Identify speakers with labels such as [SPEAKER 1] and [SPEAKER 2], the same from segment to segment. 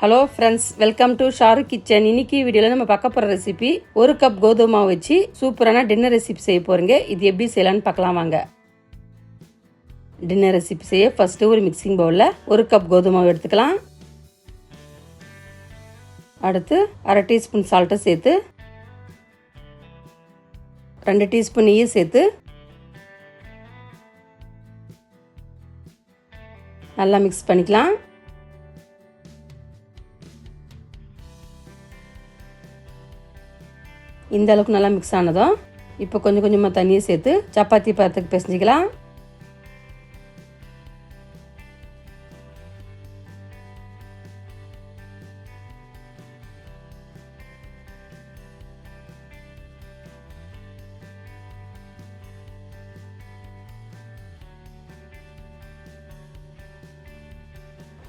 [SPEAKER 1] Hello friends welcome to Sharu kitchen இன்னைக்கு வீடியோவில் நம்ம பார்க்க போகிற ரெசிபி ஒரு கப் கோதுமை மாவு வச்சு சூப்பரான டின்னர் ரெசிபி செய்ய போகிறீங்க இது எப்படி செய்யலான்னு பார்க்கலாம் வாங்க. டின்னர் ரெசிபி செய்ய ஃபஸ்ட்டு ஒரு மிக்சிங் பவுலில் ஒரு கப் கோதுமை மாவு எடுத்துக்கலாம். அடுத்து அரை டீஸ்பூன் சால்ட்டை சேர்த்து ரெண்டு டீஸ்பூன் நெய்யை சேர்த்து நல்லா மிக்ஸ் பண்ணிக்கலாம். இந்த அளவுக்கு நல்லா மிக்ஸ் ஆனதும் இப்போ கொஞ்சம் கொஞ்சமாக தண்ணியை சேர்த்து சப்பாத்தி பதத்துக்கு பிசைஞ்சிக்கலாம்.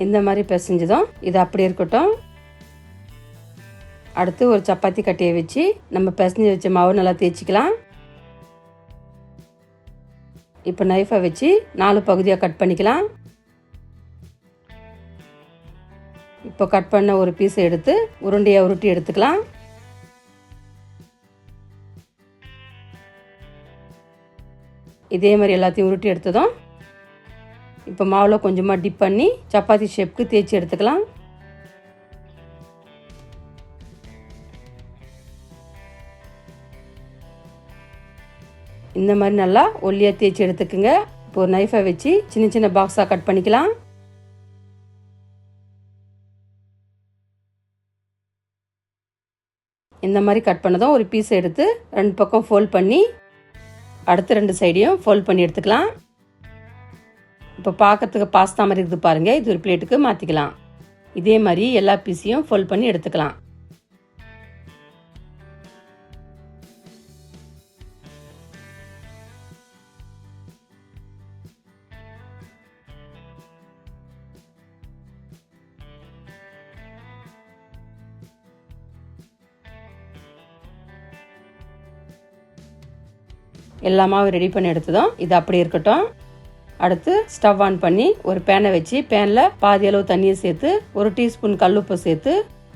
[SPEAKER 1] இந்த மாதிரி பிசைஞ்சதும் இது அப்படி இருக்கட்டும். அடுத்து ஒரு சப்பாத்தி கட்டையை வச்சு நம்ம பிசைஞ்சு வச்ச மாவு நல்லா தேய்ச்சிக்கலாம். இப்போ நைஃபை வச்சு நாலு பகுதியாக கட் பண்ணிக்கலாம். இப்போ கட் பண்ண ஒரு பீஸை எடுத்து உருண்டையாக உருட்டி எடுத்துக்கலாம். இதே மாதிரி எல்லாத்தையும் உருட்டி எடுத்ததும் இப்போ மாவில் கொஞ்சமாக டிப் பண்ணி சப்பாத்தி ஷேப்புக்கு தேய்ச்சி எடுத்துக்கலாம். இந்த மாதிரி நல்லா ஒல்லியாக தேய்ச்சி எடுத்துக்குங்க. இப்போ ஒரு நைஃபை வச்சு சின்ன சின்ன பாக்ஸாக கட் பண்ணிக்கலாம். இந்த மாதிரி கட் பண்ணதும் ஒரு பீஸ் எடுத்து ரெண்டு பக்கம் ஃபோல்ட் பண்ணி அடுத்த ரெண்டு சைடையும் ஃபோல்ட் பண்ணி எடுத்துக்கலாம். இப்போ பார்க்கறதுக்கு பாஸ்தா மாதிரி இருக்குது பாருங்கள் இது ஒரு பிளேட்டுக்கு மாற்றிக்கலாம் இதே மாதிரி எல்லா பீஸையும் ஃபோல்ட் பண்ணி எடுத்துக்கலாம். எல்லா மாவும் ரெடி பண்ணி எடுத்ததும் இது அப்படி இருக்கட்டும். அடுத்து ஸ்டவ் ஆன் பண்ணி ஒரு பேனை வச்சு பேனில் பாதி அளவு தண்ணியை சேர்த்து ஒரு டீஸ்பூன் கல்லுப்பு சேர்த்து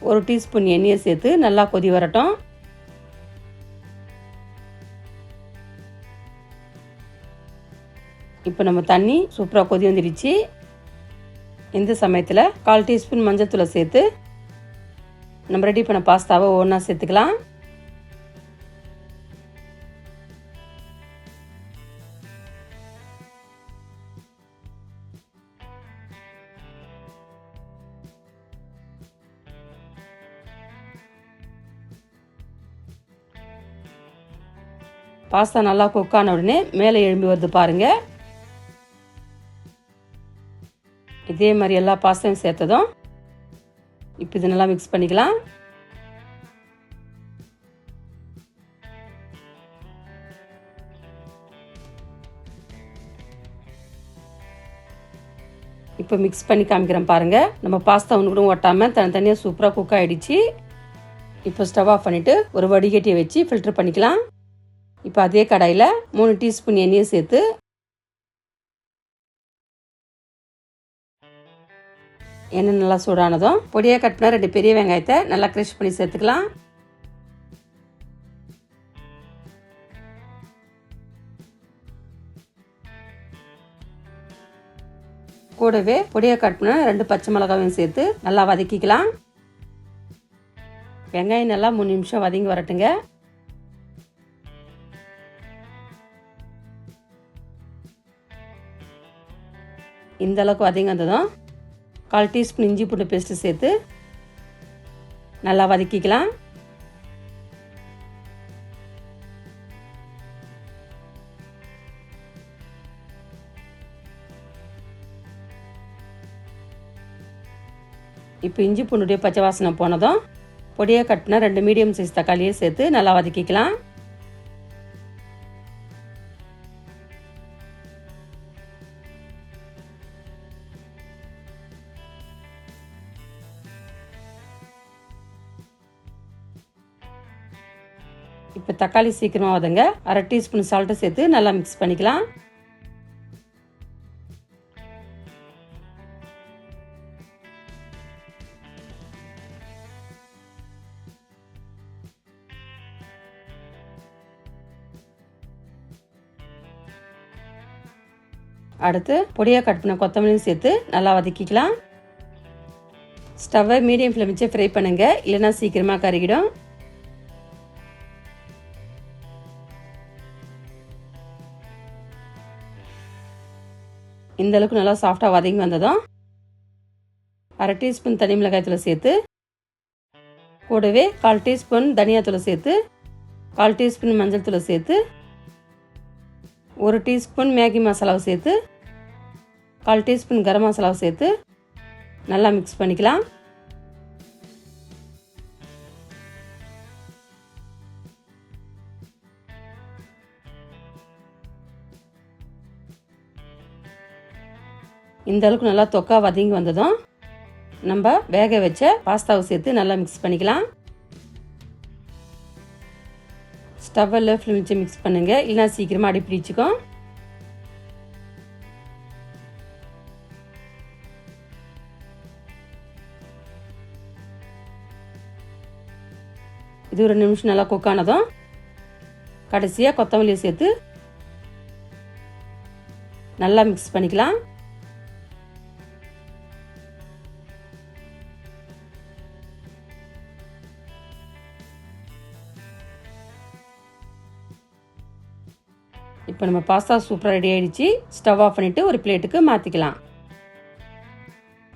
[SPEAKER 1] ஒரு டீஸ்பூன் எண்ணெயை சேர்த்து நல்லா கொதி வரட்டும். இப்போ நம்ம தண்ணி சூப்பராக கொதி வந்துடுச்சு. இந்த சமயத்தில் கால் டீஸ்பூன் மஞ்சத்தூளை சேர்த்து நம்ம ரெடி பண்ண பாஸ்தாவை ஒன்றா சேர்த்துக்கலாம். பாஸ்தா நல்லா குக் ஆன உடனே மேலே எழும்பி வருது பாருங்க. இதே மாதிரி எல்லா பாஸ்தையும் சேர்த்ததும் இப்போ இது நல்லா மிக்ஸ் பண்ணிக்கலாம். இப்போ மிக்ஸ் பண்ணி காமிக்கிறேன் பாருங்க. நம்ம பாஸ்தா ஒன்று கூட ஒட்டாமல் தனித்தனியாக சூப்பராக குக் ஆகிடுச்சு இப்போ ஸ்டவ் ஆஃப் பண்ணிவிட்டு ஒரு வடிகட்டியை வச்சு ஃபில்டர் பண்ணிக்கலாம். இப்போ அதே கடாயில் மூணு டீஸ்பூன் எண்ணெயை சேர்த்து எண்ணெய் நல்லா சூடானதும் பொடியாக கட் பண்ண ரெண்டு பெரிய வெங்காயத்தை நல்லா க்ரஷ் பண்ணி சேர்த்துக்கலாம். கூடவே பொடியாக கட் பண்ண ரெண்டு பச்சை மிளகாவையும் சேர்த்து நல்லா வதக்கிக்கலாம். வெங்காயம் நல்லா மூணு நிமிஷம் வதங்கி வரட்டுங்க. இந்த அளவுக்கு வதங்கி வந்ததும் கால் டீஸ்பூன் இஞ்சி பூண்டு பேஸ்ட்டு சேர்த்து நல்லா வதக்கிக்கலாம். இப்போ இஞ்சி பூண்டுடைய பச்சை வாசனை போனதும் பொடியாக கட்டினா ரெண்டு மீடியம் சைஸ் தக்காளியை சேர்த்து நல்லா வதக்கிக்கலாம். இப்போ தக்காளி சீக்கிரமாக வதங்க அரை டீஸ்பூன் சால்ட்டு சேர்த்து நல்லா மிக்ஸ் பண்ணிக்கலாம். அடுத்து பொடியாக கட் பண்ண கொத்தமல்லியும் சேர்த்து நல்லா வதக்கிக்கலாம். ஸ்டவ்வை மீடியம் ஃப்ளேம் வச்சு ஃப்ரை பண்ணுங்கள் இல்லைன்னா சீக்கிரமாக கருகிடும். இந்த அளவுக்கு நல்லா சாஃப்டாக வதங்கி வந்ததும் அரை டீஸ்பூன் தனி மிளகாய் சேர்த்து கூடவே கால் டீஸ்பூன் தனியாத்தூளை சேர்த்து கால் டீஸ்பூன் மஞ்சள் தூளை சேர்த்து ஒரு டீஸ்பூன் மேகி மசாலாவை சேர்த்து கால் டீஸ்பூன் கரம் மசாலாவை சேர்த்து நல்லா மிக்ஸ் பண்ணிக்கலாம். இந்த அளவுக்கு நல்லா தொக்கா வதங்கி வந்ததும் நம்ம வேக வச்ச பாஸ்தாவை சேர்த்து நல்லா மிக்ஸ் பண்ணிக்கலாம். ஸ்டவ்வில் ஃபிலிம் வச்சு மிக்ஸ் பண்ணுங்கள் இல்லைனா சீக்கிரமாக அடி பிடிச்சிக்கும். இது ஒரு நிமிஷம் நல்லா கொக்கானதும் கடைசியாக கொத்தமல்லியை சேர்த்து நல்லா மிக்ஸ் பண்ணிக்கலாம். இப்போ நம்ம பாஸ்தா சூப்பராக ரெடி ஆகிடுச்சி ஸ்டவ் ஆஃப் பண்ணிவிட்டு ஒரு பிளேட்டுக்கு மாற்றிக்கலாம்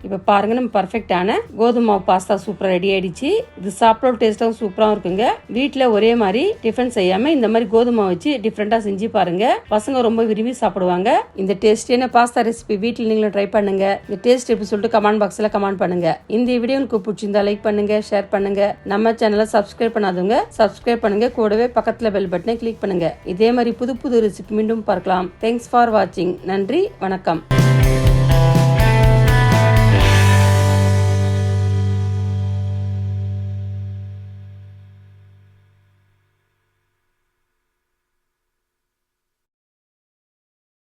[SPEAKER 1] இப்போ பாருங்க நம்ம பர்ஃபெக்டான கோதுமை பாஸ்தா சூப்பராக ரெடி ஆயிடுச்சு. இது சாப்பிட டேஸ்ட்டாகவும் சூப்பராகவும் இருக்குங்க. வீட்டில் ஒரே மாதிரி டிஃபன் செய்யாமல் இந்த மாதிரி கோதுமை வச்சு டிஃப்ரெண்ட்டாக செஞ்சு பாருங்க. பசங்க ரொம்ப விரும்பி சாப்பிடுவாங்க. இந்த டேஸ்டியான பாஸ்தா ரெசிபி வீட்டில் நீங்களும் ட்ரை பண்ணுங்க. இந்த டேஸ்ட் எப்படி சொல்லிட்டு கமெண்ட் பாக்ஸில் கமெண்ட் பண்ணுங்க. இந்த வீடியோ உங்களுக்கு பிடிச்சிருந்தா லைக் பண்ணுங்க ஷேர் பண்ணுங்க. நம்ம சேனலை சப்ஸ்கிரைப் பண்ணாதவங்க சப்ஸ்கிரைப் பண்ணுங்க. கூடவே பக்கத்தில் பெல் பட்டனை கிளிக் பண்ணுங்க. இதே மாதிரி புது புது ரெசிபி மீண்டும் பார்க்கலாம். தேங்க்ஸ் ஃபார் வாட்சிங் நன்றி வணக்கம்.